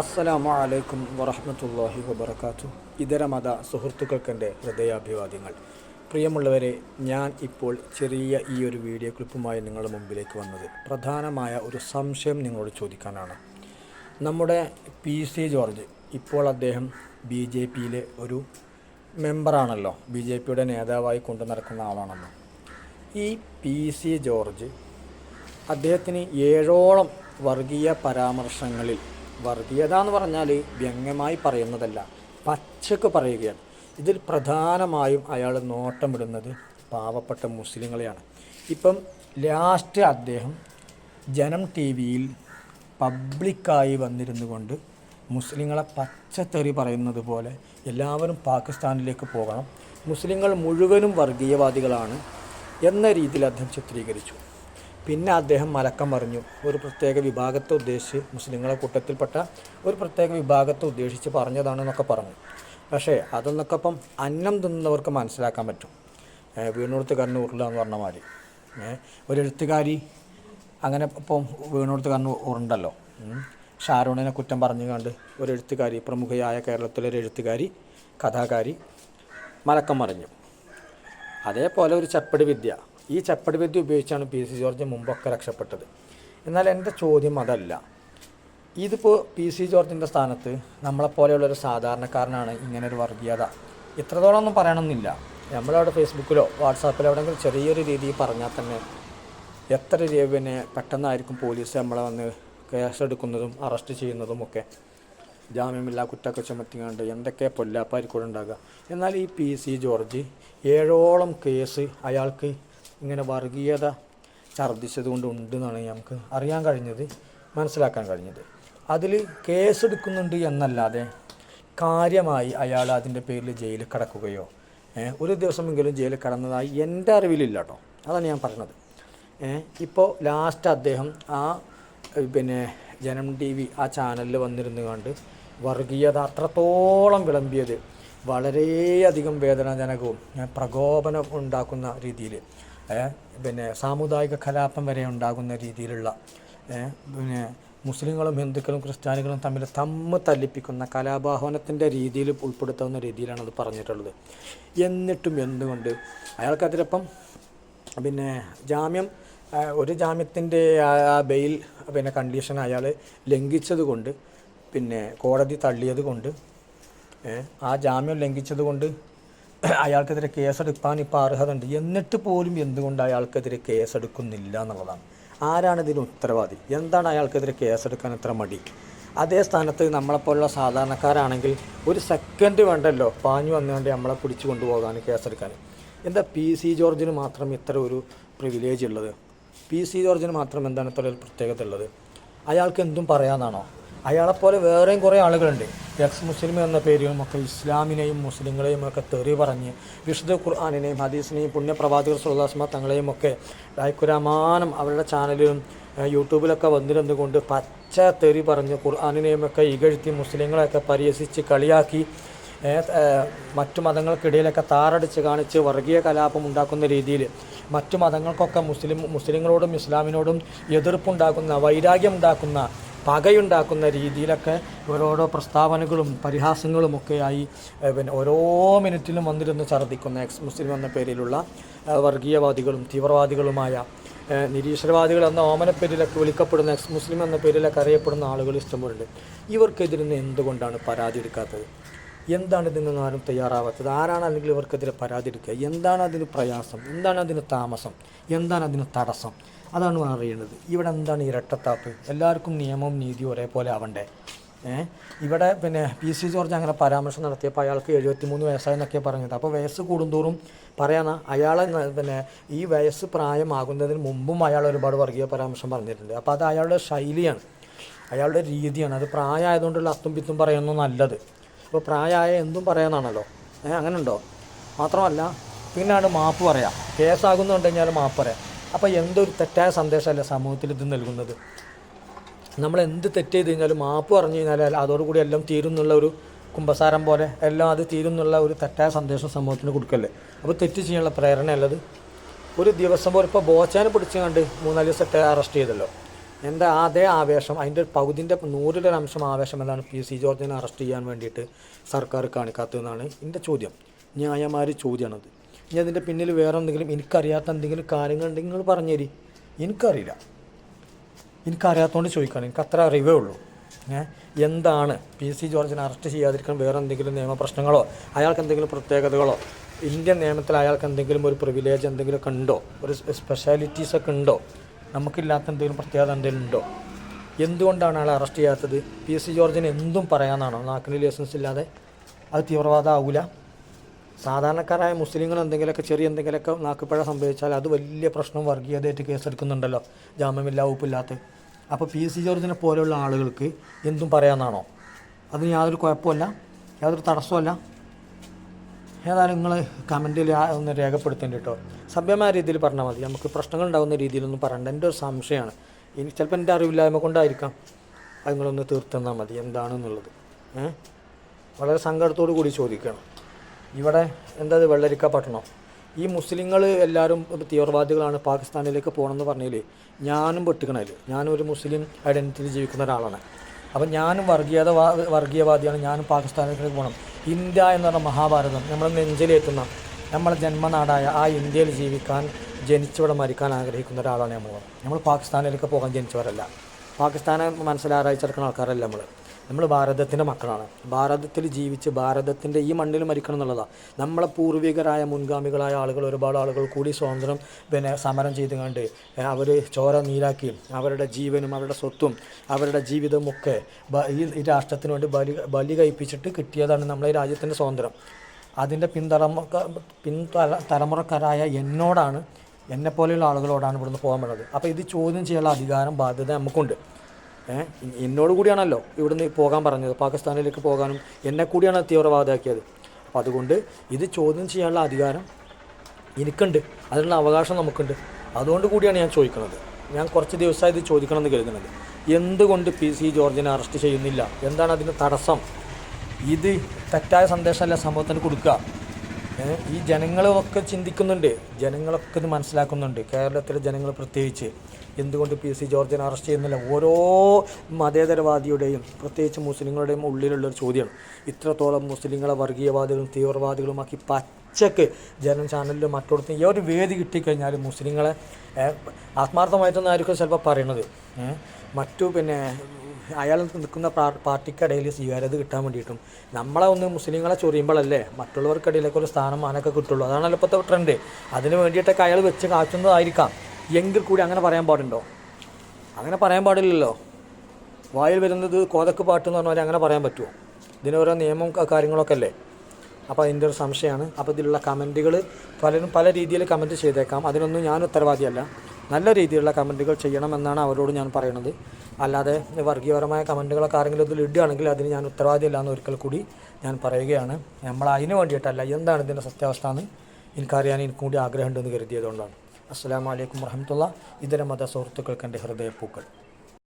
അസ്സലാമു അലൈക്കും വറഹ്മത്തുള്ളാഹി വബർക്കാത്തു ഇതര മത സുഹൃത്തുക്കൾക്കെന്റെ ഹൃദയാഭിവാദ്യങ്ങൾ. പ്രിയമുള്ളവരെ ഞാൻ ഇപ്പോൾ ചെറിയ ഈ ഒരു വീഡിയോ ക്ലിപ്പുമായി നിങ്ങളുടെ മുമ്പിലേക്ക് വന്നത്. പ്രധാനമായ ഒരു സംശയം നിങ്ങളോട് ചോദിക്കാനാണ്. നമ്മുടെ പി സി ജോർജ് ഇപ്പോൾ അദ്ദേഹം ബി ജെ പിയിലെ ഒരു മെമ്പറാണല്ലോ. ബി ജെ പിയുടെ നേതാവായി കൊണ്ടു നടക്കുന്ന ആളാണല്ലോ. ഈ പി സി ജോർജ് അദ്ദേഹത്തിന് ഏഴോളം വർഗീയ പരാമർശങ്ങളിൽ വർഗീയത എന്ന് പറഞ്ഞാൽ വ്യംഗ്യമായി പറയുന്നതല്ല. പച്ചക്ക് പറയുകയാണ്. ഇതിൽ പ്രധാനമായും അയാൾ നോട്ടമിടുന്നത് പാവപ്പെട്ട മുസ്ലിങ്ങളെയാണ്. ഇപ്പം ലാസ്റ്റ് അദ്ദേഹം ജനം ടി വിയിൽ പബ്ലിക്കായി വന്നിരുന്നു കൊണ്ട് മുസ്ലിങ്ങളെ പച്ചത്തെറി പറയുന്നത് പോലെ എല്ലാവരും പാകിസ്ഥാനിലേക്ക് പോകണം. മുസ്ലിങ്ങൾ മുഴുവനും വർഗീയവാദികളാണ് എന്ന രീതിയിൽ അദ്ദേഹം ചിത്രീകരിച്ചു. പിന്നെ അദ്ദേഹം മലക്കം പറഞ്ഞു ഒരു പ്രത്യേക വിഭാഗത്തെ ഉദ്ദേശിച്ച് മുസ്ലിങ്ങളെ കൂട്ടത്തിൽപ്പെട്ട ഒരു പ്രത്യേക വിഭാഗത്തെ ഉദ്ദേശിച്ച് പറഞ്ഞതാണെന്നൊക്കെ പറഞ്ഞു. പക്ഷേ അതെന്നൊക്കെ ഇപ്പം അന്നം തിന്നുന്നവർക്ക് മനസ്സിലാക്കാൻ പറ്റും. വീണൂർത്ത് കണ്ണ് ഉരുള എന്ന് പറഞ്ഞ മാതിരി. ഒരു എഴുത്തുകാരി അങ്ങനെ ഇപ്പം വീണുകൊടുത്ത് കണ്ണ് ഉരുണ്ടല്ലോ. ഷാരൂണിനെ കുറ്റം പറഞ്ഞു കണ്ട് ഒരു എഴുത്തുകാരി പ്രമുഖയായ കേരളത്തിലെ ഒരു എഴുത്തുകാരി കഥാകാരി മലക്കം മറിഞ്ഞു. അതേപോലെ ഒരു ചപ്പടി വിദ്യ. ഈ ചപ്പടി വിദ്യ ഉപയോഗിച്ചാണ് പി സി ജോർജ് മുമ്പൊക്കെ രക്ഷപ്പെട്ടത്. എന്നാൽ എന്റെ ചോദ്യം അതല്ല. ഇതിപ്പോൾ പി സി ജോർജിന്റെ സ്ഥാനത്ത് നമ്മളെപ്പോലെയുള്ളൊരു സാധാരണക്കാരനാണ് ഇങ്ങനെ ഒരു വർഗീയത. ഇത്രത്തോളം ഒന്നും പറയണമെന്നില്ല നമ്മളവിടെ ഫേസ്ബുക്കിലോ വാട്സാപ്പിലോ എവിടെയെങ്കിലും ചെറിയൊരു രീതിയിൽ പറഞ്ഞാൽ തന്നെ എത്ര രീതി പിന്നെ പെട്ടെന്നായിരിക്കും പോലീസ് നമ്മളെ വന്ന് കേസെടുക്കുന്നതും അറസ്റ്റ് ചെയ്യുന്നതും ഒക്കെ ജാമ്യമില്ല കുറ്റമൊക്കെ ചുമത്തിക്കാണ്ട് എന്തൊക്കെ പൊല്ലാപ്പായിരിക്കും ഉണ്ടാകുക. എന്നാൽ ഈ പി സി ജോർജ് ഏഴോളം കേസ് അയാൾക്ക് ഇങ്ങനെ വർഗീയത ഛർദ്ദിച്ചത് കൊണ്ട് ഉണ്ടെന്നാണ് നമുക്ക് അറിയാൻ കഴിഞ്ഞത് മനസ്സിലാക്കാൻ കഴിഞ്ഞത്. അതിൽ കേസെടുക്കുന്നുണ്ട് എന്നല്ലാതെ കാര്യമായി അയാൾ അതിന്റെ പേരിൽ ജയിലിൽ കിടക്കുകയോ ഒരു ദിവസമെങ്കിലും ജയിലിൽ കിടന്നതായി എന്റെ അറിവിലില്ല കേട്ടോ. അതാണ് ഞാൻ പറഞ്ഞത്. ഇപ്പോൾ ലാസ്റ്റ് അദ്ദേഹം ആ പിന്നെ ജനം ടി വി ആ ചാനലിൽ വന്നിരുന്നു കണ്ട് വർഗീയത അത്രത്തോളം വിളമ്പിയത് വളരെയധികം വേദനാജനകവും പ്രകോപനം ഉണ്ടാക്കുന്ന രീതിയിൽ. പിന്നെ സാമുദായിക കലാപം വരെ ഉണ്ടാകുന്ന രീതിയിലുള്ള പിന്നെ മുസ്ലിങ്ങളും ഹിന്ദുക്കളും ക്രിസ്ത്യാനികളും തമ്മിൽ തമ്മ് തല്ലിപ്പിക്കുന്ന കലാപാഹ്വാനത്തിന്റെ രീതിയിൽ ഉൾപ്പെടുത്താവുന്ന രീതിയിലാണ് അത് പറഞ്ഞിട്ടുള്ളത്. എന്നിട്ടും എന്തുകൊണ്ട്? അയാൾക്കതിരപ്പം പിന്നെ ജാമ്യം ഒരു ജാമ്യത്തിന്റെ ആ ബെയിൽ പിന്നെ കണ്ടീഷൻ അയാൾ ലംഘിച്ചത് കൊണ്ട് പിന്നെ കോടതി തള്ളിയത് കൊണ്ട് ആ ജാമ്യം ലംഘിച്ചത് കൊണ്ട് അയാൾക്കെതിരെ കേസെടുക്കാൻ ഇപ്പോൾ അർഹത ഉണ്ട് എന്നിട്ട് പോലും എന്തുകൊണ്ട് അയാൾക്കെതിരെ കേസെടുക്കുന്നില്ല എന്നുള്ളതാണ്. ആരാണ് ഇതിന് ഉത്തരവാദി? എന്താണ് അയാൾക്കെതിരെ കേസെടുക്കാൻ ഇത്ര മടി? അതേ സ്ഥാനത്ത് നമ്മളെപ്പോലുള്ള സാധാരണക്കാരാണെങ്കിൽ ഒരു സെക്കൻഡ് വേണ്ടല്ലോ പാഞ്ഞു വന്നുകൊണ്ട് നമ്മളെ പിടിച്ചു കൊണ്ടുപോകാൻ കേസെടുക്കാൻ. എന്താ പി സി ജോർജിന് മാത്രം ഇത്ര ഒരു പ്രിവിലേജ് ഉള്ളത്? പി സി ജോർജിന് മാത്രം എന്താണ് ഇത്ര ഒരു പ്രത്യേകത ഉള്ളത്? അയാൾക്ക് എന്തും പറയാമെന്നാണോ അയാളെപ്പോലെ വേറെയും കുറേ ആളുകളുണ്ട്. എക്സ് മുസ്ലിം എന്ന പേരിലും ഒക്കെ ഇസ്ലാമിനെയും മുസ്ലിങ്ങളെയും ഒക്കെ തെറി പറഞ്ഞ് വിശുദ്ധ ഖുർആാനിനെയും ഹദീസിനെയും പുണ്യപ്രവാചകർ സുല്ലാസ്മ തങ്ങളെയും ഒക്കെ ലൈക്കുരമാനം അവരുടെ ചാനലിലും യൂട്യൂബിലൊക്കെ വന്നിരുന്നുകൊണ്ട് പച്ച തെറി പറഞ്ഞ് ഖുർആാനിനെയും ഒക്കെ ഇകഴ്ത്തി മുസ്ലിങ്ങളെയൊക്കെ പരിഹസിച്ച് കളിയാക്കി മറ്റു മതങ്ങൾക്കിടയിലൊക്കെ താറടിച്ച് കാണിച്ച് വർഗീയ കലാപം ഉണ്ടാക്കുന്ന രീതിയിൽ മറ്റു മതങ്ങൾക്കൊക്കെ മുസ്ലിം മുസ്ലിങ്ങളോടും ഇസ്ലാമിനോടും എതിർപ്പുണ്ടാക്കുന്ന വൈരാഗ്യം ഉണ്ടാക്കുന്ന പകയുണ്ടാക്കുന്ന രീതിയിലൊക്കെ ഓരോരോ പ്രസ്താവനകളും പരിഹാസങ്ങളും ഒക്കെയായി പിന്നെ ഓരോ മിനിറ്റിലും വന്നിരുന്ന് ഛർദ്ദിക്കുന്ന എക്സ് മുസ്ലിം എന്ന പേരിലുള്ള വർഗീയവാദികളും തീവ്രവാദികളുമായ നിരീശ്വരവാദികൾ എന്ന ഓമനപ്പേരിലൊക്കെ വിളിക്കപ്പെടുന്ന എക്സ് മുസ്ലിം എന്ന പേരിലൊക്കെ അറിയപ്പെടുന്ന ആളുകൾ ഇഷ്ടംപോലുണ്ട്. ഇവർക്കെതിരെ എന്തുകൊണ്ടാണ് പരാതി എടുക്കാത്തത്? എന്താണ് ഇതിനൊന്നും ആരും തയ്യാറാവാത്തത്? ആരാണ് അല്ലെങ്കിൽ ഇവർക്കെതിരെ പരാതി എടുക്കുക? എന്താണ് അതിന് പ്രയാസം? എന്താണ് അതിന് താമസം? എന്താണ് അതിന് തടസ്സം? അതാണ് അറിയേണ്ടത് ഇവിടെ എന്താണ് ഇരട്ടത്താപ്പ് എല്ലാവർക്കും നിയമവും നീതിയും ഒരേപോലെ ആവണ്ടേ? ഇവിടെ പിന്നെ പി സി ജോർജ് അങ്ങനെ പരാമർശം നടത്തിയപ്പോൾ അയാൾക്ക് എഴുപത്തി മൂന്ന് വയസ്സായെന്നൊക്കെ പറഞ്ഞത് അപ്പോൾ വയസ്സ് കൂടുന്തോറും പറയാനാ അയാളെ പിന്നെ ഈ വയസ്സ് പ്രായമാകുന്നതിന് മുമ്പും അയാൾ ഒരുപാട് വർഗീയ പരാമർശം പറഞ്ഞിട്ടുണ്ട്. അപ്പോൾ അത് അയാളുടെ ശൈലിയാണ്. അയാളുടെ രീതിയാണ്. അത് പ്രായമായതുകൊണ്ടുള്ള അത്തും പിത്തും പറയുന്നു നല്ലത്. അപ്പോൾ പ്രായമായ എന്തും പറയാനാണല്ലോ. ഏഹ് അങ്ങനെ ഉണ്ടോ മാത്രമല്ല പിന്നാണ് മാപ്പ് പറയാം. കേസാകുന്നുണ്ടെങ്കിൽ മാപ്പ് പറയാം. അപ്പോൾ എന്തൊരു തെറ്റായ സന്ദേശമല്ല സമൂഹത്തിൽ ഇത് നൽകുന്നത്? നമ്മൾ എന്ത് തെറ്റ് ചെയ്ത് കഴിഞ്ഞാലും മാപ്പ് പറഞ്ഞു കഴിഞ്ഞാൽ അതോടുകൂടി എല്ലാം തീരും എന്നുള്ള ഒരു കുമ്പസാരം പോലെ എല്ലാം അത് തീരും എന്നുള്ള ഒരു തെറ്റായ സന്ദേശം സമൂഹത്തിന് കൊടുക്കല്ലേ? അപ്പോൾ തെറ്റ് ചെയ്യാനുള്ള പ്രേരണ ഉള്ളത് ഒരു ദിവസം പോലെ ഇപ്പോൾ ബോച്ചാനെ പിടിച്ച് കണ്ട് മൂന്നാൽ ദിവസത്തെ അറസ്റ്റ് ചെയ്തല്ലോ? എന്റെ അതേ ആവേശം? അതിന്റെ പകുതിന്റെ നൂറിലൊരു അംശം ആവേശം എന്താണ് പി സി ജോർജിനെ അറസ്റ്റ് ചെയ്യാൻ വേണ്ടിയിട്ട് സർക്കാർ കാണിക്കാത്തതെന്നാണ് എന്റെ ചോദ്യം. ന്യായമായ ചോദ്യമാണത്. ഇനി അതിന്റെ പിന്നിൽ വേറെ എന്തെങ്കിലും എനിക്കറിയാത്ത എന്തെങ്കിലും കാര്യങ്ങൾ ഉണ്ടെങ്കിൽ നിങ്ങൾ തരി എനിക്കറിയില്ല. എനിക്കറിയാത്തതുകൊണ്ട് ചോദിക്കുകയാണ് എനിക്ക് അത്ര അറിവേ ഉള്ളൂ. എന്താണ് പി സി ജോർജിനെ അറസ്റ്റ് ചെയ്യാതിരിക്കാൻ വേറെ എന്തെങ്കിലും നിയമപ്രശ്നങ്ങളോ അയാൾക്ക് എന്തെങ്കിലും പ്രത്യേകതകളോ? ഇന്ത്യൻ നിയമത്തിൽ അയാൾക്ക് എന്തെങ്കിലും ഒരു പ്രിവിലേജ് എന്തെങ്കിലുമൊക്കെ ഉണ്ടോ? ഒരു സ്പെഷ്യാലിറ്റീസ് ഒക്കെ ഉണ്ടോ? നമുക്കില്ലാത്ത എന്തെങ്കിലും പ്രത്യേകത എന്തെങ്കിലും ഉണ്ടോ? എന്തുകൊണ്ടാണ് അയാൾ അറസ്റ്റ് ചെയ്യാത്തത്? പി സി ജോർജിന് എന്തും പറയാമെന്നാണോ നാക്കിന് ലൈസൻസ് ഇല്ലാതെ അത് തീവ്രവാദം ആവില്ല സാധാരണക്കാരായ മുസ്ലിങ്ങൾ എന്തെങ്കിലുമൊക്കെ ചെറിയ എന്തെങ്കിലുമൊക്കെ നാക്കുപഴ സംഭവിച്ചാൽ അത് വലിയ പ്രശ്നം വർഗീയതയായിട്ട് കേസെടുക്കുന്നുണ്ടല്ലോ. ജാമ്യമില്ല വകുപ്പില്ലാത്ത. അപ്പോൾ പി. സി. ജോർജിനെ പോലെയുള്ള ആളുകൾക്ക് എന്തും പറയാമെന്നാണോ? അതിന് യാതൊരു കുഴപ്പമില്ല യാതൊരു തടസ്സമല്ല ഏതായാലും നിങ്ങൾ കമന്റിൽ ഒന്ന് രേഖപ്പെടുത്തേണ്ടി കേട്ടോ. സഭ്യമായ രീതിയിൽ പറഞ്ഞാൽ മതി. നമുക്ക് പ്രശ്നങ്ങൾ ഉണ്ടാകുന്ന രീതിയിലൊന്നും പറയണ്ട. എന്റെ ഒരു സംശയമാണ്. ഇനി ചിലപ്പോൾ എന്റെ അറിവില്ലായ്മ കൊണ്ടായിരിക്കാം അത് നിങ്ങളൊന്ന് തീർത്തെന്നാൽ മതി. എന്താണെന്നുള്ളത്? വളരെ സങ്കടത്തോടു കൂടി ചോദിക്കണം. ഇവിടെ എന്താ വെള്ളരിക്ക പട്ടണം? ഈ മുസ്ലിങ്ങൾ എല്ലാവരും തീവ്രവാദികളാണ് പാകിസ്ഥാനിലേക്ക് പോകണമെന്ന് പറഞ്ഞില്ലേ? ഞാനും പെട്ടുക്കണതിൽ ഞാനും ഒരു മുസ്ലിം ഐഡന്റിറ്റിയിൽ ജീവിക്കുന്ന ഒരാളാണ്. അപ്പം ഞാനും വർഗീയത വർഗീയവാദിയാണ്. ഞാനും പാകിസ്ഥാനിലേക്ക് പോകണം ഇന്ത്യ എന്ന് പറഞ്ഞ മഹാഭാരതം നമ്മൾ നെഞ്ചിലേറ്റുന്ന നമ്മളെ ജന്മനാടായ ആ ഇന്ത്യയിൽ ജീവിക്കാൻ ജനിച്ചവിടെ മരിക്കാൻ ആഗ്രഹിക്കുന്ന ഒരാളാണ് നമ്മൾ നമ്മൾ പാകിസ്ഥാനിലേക്ക് പോകാൻ ജനിച്ചവരല്ല. പാകിസ്ഥാനെ മനസ്സിലാറായിച്ചെടുക്കുന്ന ആൾക്കാരല്ല നമ്മൾ നമ്മൾ ഭാരതത്തിന്റെ മക്കളാണ്. ഭാരതത്തിൽ ജീവിച്ച് ഭാരതത്തിന്റെ ഈ മണ്ണിൽ മരിക്കണം എന്നുള്ളതാണ് നമ്മളെ പൂർവികരായ മുൻഗാമികളായ ആളുകൾ ഒരുപാട് ആളുകൾ കൂടി സ്വാതന്ത്ര്യം പിന്നെ സമരം ചെയ്ത് കണ്ട് അവർ ചോര നീരാക്കി അവരുടെ ജീവനും അവരുടെ സ്വത്തും അവരുടെ ജീവിതവും ഒക്കെ ഈ രാഷ്ട്രത്തിന് വേണ്ടി ബലി ബലി കഴിപ്പിച്ചിട്ട് കിട്ടിയതാണ് നമ്മളെ രാജ്യത്തിന്റെ സ്വാതന്ത്ര്യം. അതിന്റെ പിന്തലമ പിൻതല തലമുറക്കാരായ എന്നോടാണ് എന്നെപ്പോലെയുള്ള ആളുകളോടാണ് ഇവിടുന്ന് പോകാൻ പറ്റുന്നത് അപ്പോൾ ഇത് ചോദ്യം ചെയ്യാനുള്ള അധികാരം ബാധ്യത നമുക്കുണ്ട്. എന്നോട് കൂടിയാണല്ലോ ഇവിടുന്ന് പോകാൻ പറഞ്ഞത്. പാകിസ്ഥാനിലേക്ക് പോകാനും എന്നെ കൂടിയാണ് തീവ്രവാദമാക്കിയത് അപ്പം അതുകൊണ്ട് ഇത് ചോദ്യം ചെയ്യാനുള്ള അധികാരം എനിക്കുണ്ട്. അതിനുള്ള അവകാശം നമുക്കുണ്ട്. അതുകൊണ്ട് കൂടിയാണ് ഞാൻ ചോദിക്കുന്നത്. ഞാൻ കുറച്ച് ദിവസമായി ഇത് ചോദിക്കണമെന്ന് കരുതുന്നത്. എന്തുകൊണ്ട് പി സി ജോർജിനെ അറസ്റ്റ് ചെയ്യുന്നില്ല? എന്താണ് അതിന് തടസ്സം? ഇത് തെറ്റായ സന്ദേശമല്ല സമൂഹത്തിന് കൊടുക്കുക. ഈ ജനങ്ങളൊക്കെ ചിന്തിക്കുന്നുണ്ട്. ജനങ്ങളൊക്കെ ഇത് മനസ്സിലാക്കുന്നുണ്ട്. കേരളത്തിലെ ജനങ്ങൾ പ്രത്യേകിച്ച്. എന്തുകൊണ്ട് പി സി ജോർജിനെ അറസ്റ്റ് ചെയ്യുന്നില്ല? ഓരോ മതേതരവാദിയുടെയും പ്രത്യേകിച്ച് മുസ്ലിങ്ങളുടെയും ഉള്ളിലുള്ളൊരു ചോദ്യമാണ്. ഇത്രത്തോളം മുസ്ലിങ്ങളെ വർഗീയവാദികളും തീവ്രവാദികളുമാക്കി പച്ചക്ക് ജനം ചാനലിലും മറ്റോടത്തും ഈ ഒരു വേദി കിട്ടിക്കഴിഞ്ഞാൽ മുസ്ലിങ്ങളെ ആത്മാർത്ഥമായിട്ടൊന്നും ആയിരിക്കും ചിലപ്പോൾ പറയണത്. മറ്റു പിന്നെ അയാൾ നിൽക്കുന്ന പാർട്ടിക്കിടയിൽ സ്വീകാര്യത കിട്ടാൻ വേണ്ടിയിട്ടും. നമ്മളെ ഒന്ന് മുസ്ലിങ്ങളെ ചൊറിയുമ്പോഴല്ലേ മറ്റുള്ളവർക്കിടയിലേക്ക് ഒരു സ്ഥാനം മാനൊക്കെ കിട്ടുള്ളൂ. അതാണല്ലോ ഇപ്പോഴത്തെ ട്രെൻഡ്. അതിന് വേണ്ടിയിട്ടൊക്കെ അയാൾ വെച്ച് കാച്ചുന്നതായിരിക്കാം. എങ്കിൽ കൂടി അങ്ങനെ പറയാൻ പാടുണ്ടോ? അങ്ങനെ പറയാൻ പാടില്ലല്ലോ. വായിൽ വരുന്നത് കോതക്ക് പാട്ട് എന്ന് പറഞ്ഞാൽ അങ്ങനെ പറയാൻ പറ്റുമോ ഇതിന് ഓരോ നിയമം കാര്യങ്ങളൊക്കെ അല്ലേ? അപ്പോൾ അതിന്റെ ഒരു സംശയമാണ്. അപ്പോൾ ഇതിലുള്ള കമന്റുകൾ പലരും പല രീതിയിൽ കമന്റ് ചെയ്തേക്കാം. അതിനൊന്നും ഞാൻ ഉത്തരവാദിയല്ല. നല്ല രീതിയിലുള്ള കമന്റുകൾ ചെയ്യണമെന്നാണ് അവരോട് ഞാൻ പറയുന്നത് അല്ലാതെ വർഗീയപരമായ കമന്റുകളൊക്കെ ആരെങ്കിലും ഇതിൽ ഇടുകയാണെങ്കിൽ അതിന് ഞാൻ ഉത്തരവാദിയല്ല എന്ന് ഒരിക്കൽ കൂടി ഞാൻ പറയുകയാണ്. നമ്മൾ അതിന് വേണ്ടിയിട്ടല്ല എന്താണ് ഇതിന്റെ സത്യാവസ്ഥ എന്ന് എനിക്കറിയാൻ എനിക്കും കൂടി ആഗ്രഹമുണ്ടെന്ന് കരുതിയതുകൊണ്ടാണ്. അസ്സാം വലൈക്കും വർഹമത്തുള്ള ഇതര മത സുഹൃത്തുക്കൾക്ക് എന്റെ ഹൃദയപ്പൂക്കൾ.